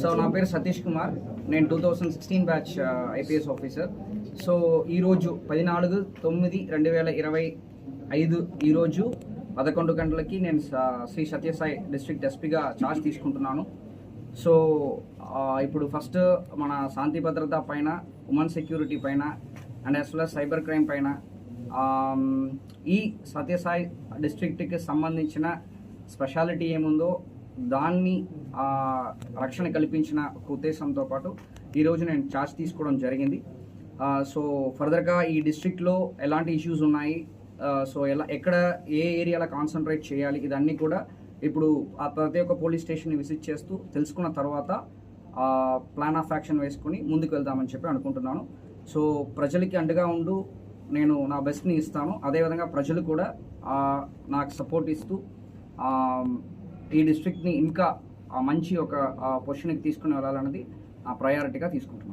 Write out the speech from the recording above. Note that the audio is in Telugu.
సో నా పేరు సతీష్ కుమార్. నేను two thousand sixteen batch IPS officer so ఈరోజు పద్నాలుగు తొమ్మిది రెండు వేల ఇరవై ఐదు ఈరోజు పదకొండు గంటలకి నేను శ్రీ సత్యసాయి డిస్ట్రిక్ట్ ఎస్పీగా ఛార్జ్ తీసుకుంటున్నాను. సో ఇప్పుడు ఫస్ట్ మన శాంతి భద్రత పైన ఉమెన్ సెక్యూరిటీ పైన and as well cyber crime పైన ఈ సత్యసాయి డిస్ట్రిక్ట్కి సంబంధించిన స్పెషాలిటీ ఏముందో దాన్ని రక్షణ కల్పించిన ఉద్దేశంతో పాటు ఈరోజు నేను ఛార్జ్ తీసుకోవడం జరిగింది. సో ఫర్దర్గా ఈ డిస్ట్రిక్ట్లో ఎలాంటి ఇష్యూస్ ఉన్నాయి? సో ఎలా ఎక్కడ ఏ ఏరియాలో కాన్సన్ట్రేట్ చేయాలి? ఇదన్నీ కూడా ఇప్పుడు ఆ ప్రతి ఒక్క పోలీస్ స్టేషన్ని విజిట్ చేస్తూ తెలుసుకున్న తర్వాత ప్లాన్ ఆఫ్ యాక్షన్ వేసుకుని ముందుకు వెళ్దామని చెప్పి అనుకుంటున్నాను. సో ప్రజలకి అండగా ఉండు నేను నా బెస్ట్ని ఇస్తాను. అదేవిధంగా ప్రజలు కూడా నాకు సపోర్ట్ ఇస్తూ ఈ డిస్ట్రిక్ట్ని ఇంకా మంచి ఒక పొజిషన్కి తీసుకుని వెళ్ళాలన్నది ఆ ప్రయారిటీగా తీసుకుంటున్నాను